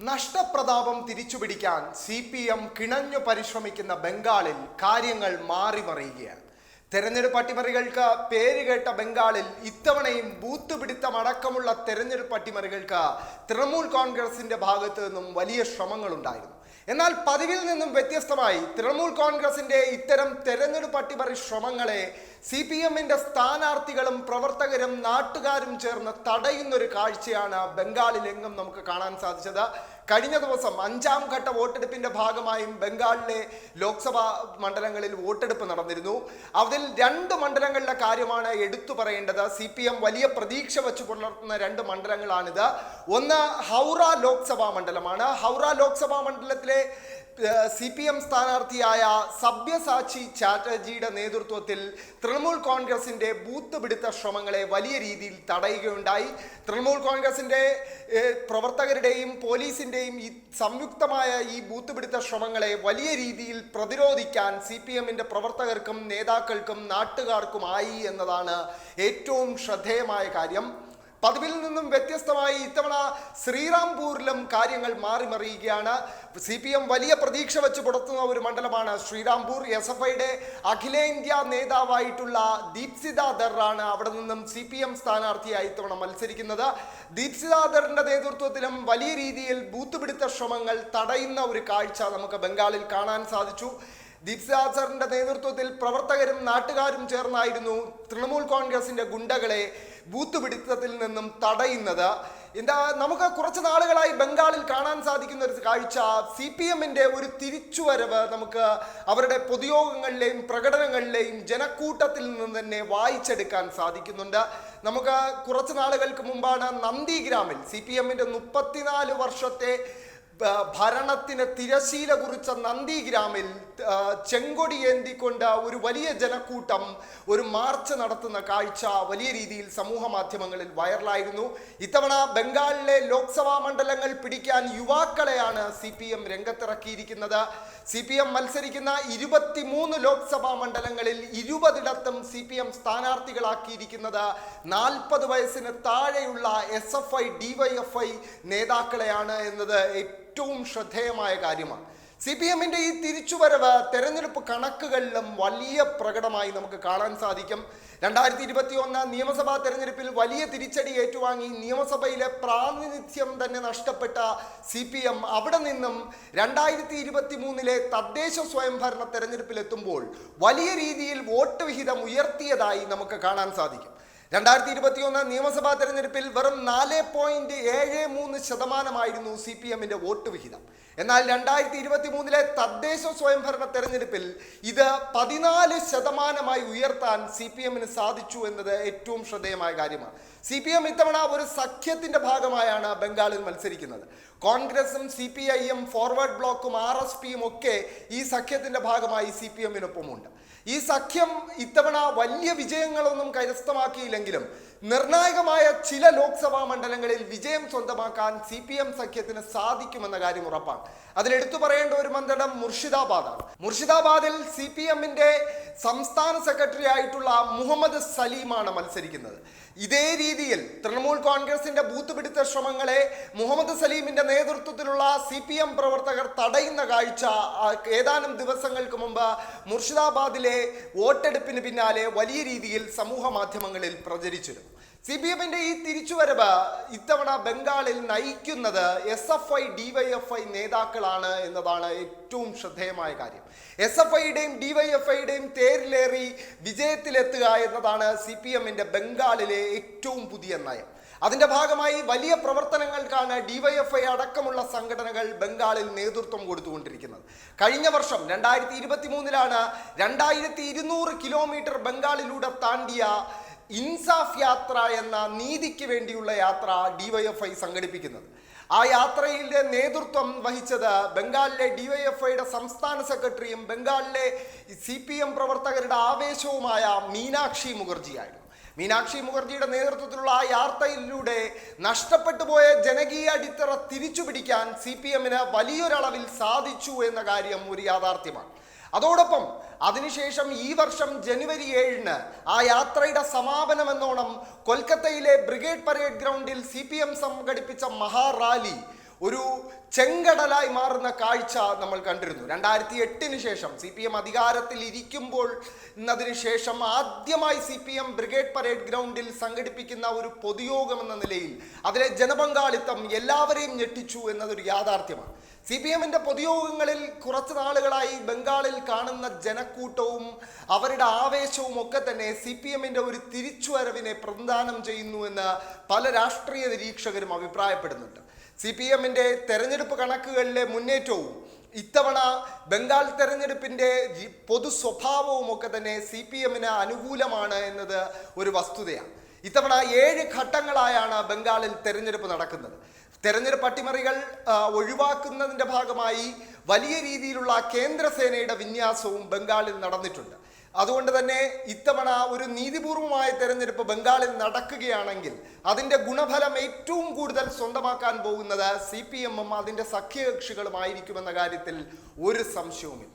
നഷ്ടപ്രതാപം തിരിച്ചുപിടിക്കാൻ C P M കിണഞ്ഞു പരിശ്രമിക്കുന്ന ബംഗാളിൽ കാര്യങ്ങൾ മാറിമറിയുകയാണ് തെരഞ്ഞെടുപ്പ് അട്ടിമറികൾക്ക് പേരുകേട്ട ബംഗാളിൽ ഇത്തവണയും ബൂത്ത് പിടുത്തം അടക്കമുള്ള തെരഞ്ഞെടുപ്പ് അട്ടിമറികൾക്ക് തൃണമൂൽ കോൺഗ്രസിന്റെ ഭാഗത്തു നിന്നും വലിയ ശ്രമങ്ങളുണ്ടായിരുന്നു. എന്നാൽ പതിവിൽ നിന്നും വ്യത്യസ്തമായി തൃണമൂൽ കോൺഗ്രസിന്റെ ഇത്തരം തെരഞ്ഞെടുപ്പ് അട്ടിമറി ശ്രമങ്ങളെ സി പി എമ്മിന്റെ സ്ഥാനാർത്ഥികളും പ്രവർത്തകരും നാട്ടുകാരും ചേർന്ന് തടയുന്നൊരു കാഴ്ചയാണ് ബംഗാളിലെങ്ങും നമുക്ക് കാണാൻ സാധിച്ചത്. കഴിഞ്ഞ ദിവസം അഞ്ചാം ഘട്ട വോട്ടെടുപ്പിന്റെ ഭാഗമായും ബംഗാളിലെ ലോക്സഭാ മണ്ഡലങ്ങളിൽ വോട്ടെടുപ്പ് നടന്നിരുന്നു. അതിൽ രണ്ട് മണ്ഡലങ്ങളിലെ കാര്യമാണ് എടുത്തു പറയേണ്ടത്. സി പി എം വലിയ പ്രതീക്ഷ വെച്ച് പുലർത്തുന്ന രണ്ട് മണ്ഡലങ്ങളാണിത്. ഒന്ന് ഹൗറ ലോക്സഭാ മണ്ഡലമാണ്. ഹൗറ ലോക്സഭാ മണ്ഡലത്തിലെ സി പി എം സ്ഥാനാർത്ഥിയായ സബ്യസാച്ചി ചാറ്റർജിയുടെ നേതൃത്വത്തിൽ തൃണമൂൽ കോൺഗ്രസിന്റെ ബൂത്ത് പിടുത്ത ശ്രമങ്ങളെ വലിയ രീതിയിൽ തടയുകയുണ്ടായി. തൃണമൂൽ കോൺഗ്രസിന്റെ പ്രവർത്തകരുടെയും പോലീസിന്റെയും ഈ സംയുക്തമായ ഈ ബൂത്ത് പിടുത്ത ശ്രമങ്ങളെ വലിയ രീതിയിൽ പ്രതിരോധിക്കാൻ സി പി എമ്മിന്റെ പ്രവർത്തകർക്കും നേതാക്കൾക്കും നാട്ടുകാർക്കുമായി എന്നതാണ് ഏറ്റവും ശ്രദ്ധേയമായ കാര്യം. പതിവിൽ നിന്നും വ്യത്യസ്തമായി ഇത്തവണ ശ്രീറാംപൂരിലും കാര്യങ്ങൾ മാറിമറിയുകയാണ് സി പി എം വലിയ പ്രതീക്ഷ വെച്ച് പുറത്തുന്ന ഒരു മണ്ഡലമാണ് ശ്രീറാംപൂർ എസ് എഫ് ഐയുടെ അഖിലേന്ത്യാ നേതാവായിട്ടുള്ള ദീപ്സിത ദറാണ് അവിടെ നിന്നും സി പി എം സ്ഥാനാർത്ഥിയായി ഇത്തവണ മത്സരിക്കുന്നത്. ദീപ്സിത ദറിന്റെ നേതൃത്വത്തിലും വലിയ രീതിയിൽ ബൂത്ത് പിടുത്ത ശ്രമങ്ങൾ തടയുന്ന ഒരു കാഴ്ച നമുക്ക് ബംഗാളിൽ കാണാൻ സാധിച്ചു. ദീപ്സാസറിന്റെ നേതൃത്വത്തിൽ പ്രവർത്തകരും നാട്ടുകാരും ചേർന്നായിരുന്നു തൃണമൂൽ കോൺഗ്രസിന്റെ ഗുണ്ടകളെ ബൂത്ത് പിടുത്തത്തിൽ നിന്നും തടയുന്നത്. എന്താ നമുക്ക് കുറച്ച് നാളുകളായി ബംഗാളിൽ കാണാൻ സാധിക്കുന്ന ഒരു കാഴ്ച. സി പി എമ്മിന്റെ ഒരു തിരിച്ചുവരവ് നമുക്ക് അവരുടെ പൊതുയോഗങ്ങളിലെയും പ്രകടനങ്ങളിലെയും ജനക്കൂട്ടത്തിൽ നിന്ന് തന്നെ വായിച്ചെടുക്കാൻ സാധിക്കുന്നുണ്ട്. നമുക്ക് കുറച്ച് നാളുകൾക്ക് മുമ്പാണ് നന്ദിഗ്രാമിൽ സി പി എമ്മിന്റെ മുപ്പത്തിനാല് വർഷത്തെ ഭരണത്തിന് തിരശീല കുറിച്ച നന്ദിഗ്രാമിൽ ചെങ്കൊടിയേന്തിക്കൊണ്ട് ഒരു വലിയ ജനക്കൂട്ടം ഒരു മാർച്ച് നടത്തുന്ന കാഴ്ച വലിയ രീതിയിൽ സമൂഹ മാധ്യമങ്ങളിൽ വൈറലായിരുന്നു. ഇത്തവണ ബംഗാളിലെ ലോക്സഭാ മണ്ഡലങ്ങൾ പിടിക്കാൻ യുവാക്കളെയാണ് സി പി എം രംഗത്തിറക്കിയിരിക്കുന്നത്. സി പി എം മത്സരിക്കുന്ന ഇരുപത്തിമൂന്ന് ലോക്സഭാ മണ്ഡലങ്ങളിൽ ഇരുപതിടത്തും സി പി എം സ്ഥാനാർത്ഥികളാക്കിയിരിക്കുന്നത് നാൽപ്പത് വയസ്സിന് താഴെയുള്ള S F I D Y F I നേതാക്കളെയാണ് എന്നത് ഏറ്റവും ശ്രദ്ധേയമായ കാര്യമാണ്. സി പി എമ്മിന്റെ ഈ തിരിച്ചുവരവ് തെരഞ്ഞെടുപ്പ് കണക്കുകളിലും വലിയ പ്രകടമായി നമുക്ക് കാണാൻ സാധിക്കും. രണ്ടായിരത്തി ഇരുപത്തി ഒന്ന് നിയമസഭാ തെരഞ്ഞെടുപ്പിൽ വലിയ തിരിച്ചടി ഏറ്റുവാങ്ങി നിയമസഭയിലെ പ്രാതിനിധ്യം തന്നെ നഷ്ടപ്പെട്ട സി പി എം അവിടെ നിന്നും രണ്ടായിരത്തി ഇരുപത്തി മൂന്നിലെ തദ്ദേശ സ്വയംഭരണ തെരഞ്ഞെടുപ്പിലെത്തുമ്പോൾ വലിയ രീതിയിൽ വോട്ട് വിഹിതം ഉയർത്തിയതായി നമുക്ക് കാണാൻ സാധിക്കും. രണ്ടായിരത്തി ഇരുപത്തിയൊന്ന് നിയമസഭാ തെരഞ്ഞെടുപ്പിൽ വെറും നാല് പോയിന്റ് ഏഴ് മൂന്ന് ശതമാനമായിരുന്നു സി പി എമ്മിന്റെ വോട്ട് വിഹിതം. എന്നാൽ രണ്ടായിരത്തി ഇരുപത്തി മൂന്നിലെ തദ്ദേശ സ്വയംഭരണ തെരഞ്ഞെടുപ്പിൽ ഇത് പതിനാല് ശതമാനമായി ഉയർത്താൻ സി പി എമ്മിന് സാധിച്ചു എന്നത് ഏറ്റവും ശ്രദ്ധേയമായ കാര്യമാണ്. സി പി എം ഇത്തവണ ഒരു സഖ്യത്തിന്റെ ഭാഗമായാണ് ബംഗാളിൽ മത്സരിക്കുന്നത്. കോൺഗ്രസും C P I M forward ബ്ലോക്കും ആർ എസ് പിയും ഒക്കെ ഈ സഖ്യത്തിന്റെ ഭാഗമായി സി പി എമ്മിനൊപ്പമുണ്ട്. ഈ സഖ്യം ഇത്തവണ വലിയ വിജയങ്ങളൊന്നും കരസ്ഥമാക്കിയില്ലെങ്കിലും നിർണായകമായ ചില ലോക്സഭാ മണ്ഡലങ്ങളിൽ വിജയം സ്വന്തമാക്കാൻ സി പി എം സഖ്യത്തിന് സാധിക്കുമെന്ന കാര്യം ഉറപ്പാണ്. അതിലെടുത്തു പറയേണ്ട ഒരു മണ്ഡലം മുർഷിദാബാദാണ്. മുർഷിദാബാദിൽ സി പി എമ്മിന്റെ സംസ്ഥാന സെക്രട്ടറി ആയിട്ടുള്ള മുഹമ്മദ് സലീമാണ് മത്സരിക്കുന്നത്. ഇതേ രീതിയിൽ തൃണമൂൽ കോൺഗ്രസിന്റെ ബൂത്ത് പിടുത്ത ശ്രമങ്ങളെ മുഹമ്മദ് സലീമിന്റെ നേതൃത്വത്തിലുള്ള സി പി എം പ്രവർത്തകർ തടയുന്ന കാഴ്ച ഏതാനും ദിവസങ്ങൾക്ക് മുമ്പ് മുർഷിദാബാദിലെ വോട്ടെടുപ്പിന് പിന്നാലെ വലിയ രീതിയിൽ സമൂഹ മാധ്യമങ്ങളിൽ പ്രചരിച്ചിരുന്നു. സി പി എമ്മിന്റെ ഈ തിരിച്ചുവരവ് ഇത്തവണ ബംഗാളിൽ നയിക്കുന്നത് S F I DYF I നേതാക്കളാണ് എന്നതാണ് ഏറ്റവും ശ്രദ്ധേയമായ കാര്യം. എസ് എഫ് ഐയുടെയും ഡിവൈഎഫ് ഐയുടെയും തേരിലേറി വിജയത്തിലെത്തുക എന്നതാണ് സി പി എമ്മിന്റെ ബംഗാളിലെ ഏറ്റവും പുതിയ നയം. അതിന്റെ ഭാഗമായി വലിയ പ്രവർത്തനങ്ങൾക്കാണ് ഡിവൈഎഫ്ഐ അടക്കമുള്ള സംഘടനകൾ ബംഗാളിൽ നേതൃത്വം കൊടുത്തുകൊണ്ടിരിക്കുന്നത്. കഴിഞ്ഞ വർഷം രണ്ടായിരത്തി ഇരുപത്തി മൂന്നിലാണ് രണ്ടായിരത്തി ഇരുന്നൂറ് കിലോമീറ്റർ ബംഗാളിലൂടെ താണ്ടിയ ഇൻസാഫ് യാത്ര എന്ന നീതിക്ക് വേണ്ടിയുള്ള യാത്ര ഡിവൈഎഫ്ഐ സംഘടിപ്പിക്കുന്നത്. ആ യാത്രയിലെ നേതൃത്വം വഹിച്ചത് ബംഗാളിലെ ഡിവൈഎഫ്ഐയുടെ സംസ്ഥാന സെക്രട്ടറിയും ബംഗാളിലെ സി പി എം പ്രവർത്തകരുടെ ആവേശവുമായ മീനാക്ഷി മുഖർജിയായിരുന്നു. മീനാക്ഷി മുഖർജിയുടെ നേതൃത്വത്തിലുള്ള ആ യാത്രയിലൂടെ നഷ്ടപ്പെട്ടു പോയ ജനകീയ അടിത്തറ തിരിച്ചുപിടിക്കാൻ സി പി എമ്മിന് വലിയൊരളവിൽ സാധിച്ചു എന്ന കാര്യം ഒരു യാഥാർത്ഥ്യമാണ്. അതോടൊപ്പം അതിനുശേഷം ഈ വർഷം ജനുവരി ഏഴിന് ആ യാത്രയുടെ സമാപനമെന്നോണം കൊൽക്കത്തയിലെ ബ്രിഗേഡ് പരേഡ് ഗ്രൗണ്ടിൽ സി പി എം സംഘടിപ്പിച്ച മഹാറാലി ഒരു ചെങ്കടലായി മാറുന്ന കാഴ്ച നമ്മൾ കണ്ടിരുന്നു. രണ്ടായിരത്തി എട്ടിന് ശേഷം സി പി എം അധികാരത്തിൽ ഇരിക്കുമ്പോൾ എന്നതിന് ശേഷം ആദ്യമായി C P M brigade parade ഗ്രൗണ്ടിൽ സംഘടിപ്പിക്കുന്ന ഒരു പൊതുയോഗം എന്ന നിലയിൽ അതിലെ ജനപങ്കാളിത്തം എല്ലാവരെയും ഞെട്ടിച്ചു എന്നതൊരു യാഥാർത്ഥ്യമാണ്. സി പി എമ്മിന്റെ പൊതുയോഗങ്ങളിൽ കുറച്ച് നാളുകളായി ബംഗാളിൽ കാണുന്ന ജനക്കൂട്ടവും അവരുടെ ആവേശവും ഒക്കെ തന്നെ സി പി എമ്മിന്റെ ഒരു തിരിച്ചുവരവിനെ പ്രദാനം ചെയ്യുന്നു എന്ന് പല രാഷ്ട്രീയ നിരീക്ഷകരും അഭിപ്രായപ്പെടുന്നുണ്ട്. സി പി എമ്മിന്റെ തെരഞ്ഞെടുപ്പ് കണക്കുകളിലെ മുന്നേറ്റവും ഇത്തവണ ബംഗാൾ തെരഞ്ഞെടുപ്പിന്റെ രി- പൊതു സ്വഭാവവും ഒക്കെ തന്നെ സി പി എമ്മിന് അനുകൂലമാണ് എന്നത് ഒരു വസ്തുതയാണ്. ഇത്തവണ ഏഴ് ഘട്ടങ്ങളായാണ് ബംഗാളിൽ തെരഞ്ഞെടുപ്പ് നടക്കുന്നത്. തെരഞ്ഞെടുപ്പ് അട്ടിമറികൾ ഒഴിവാക്കുന്നതിന്റെ ഭാഗമായി വലിയ രീതിയിലുള്ള കേന്ദ്രസേനയുടെ വിന്യാസവും ബംഗാളിൽ നടന്നിട്ടുണ്ട്. അതുകൊണ്ട് തന്നെ ഇത്തവണ ഒരു നീതിപൂർവമായ തെരഞ്ഞെടുപ്പ് ബംഗാളിൽ നടക്കുകയാണെങ്കിൽ അതിന്റെ ഗുണഫലം ഏറ്റവും കൂടുതൽ സ്വന്തമാക്കാൻ പോകുന്നത് സി പി എമ്മും അതിന്റെ സഖ്യകക്ഷികളുമായിരിക്കുമെന്ന കാര്യത്തിൽ ഒരു സംശയവുമില്ല.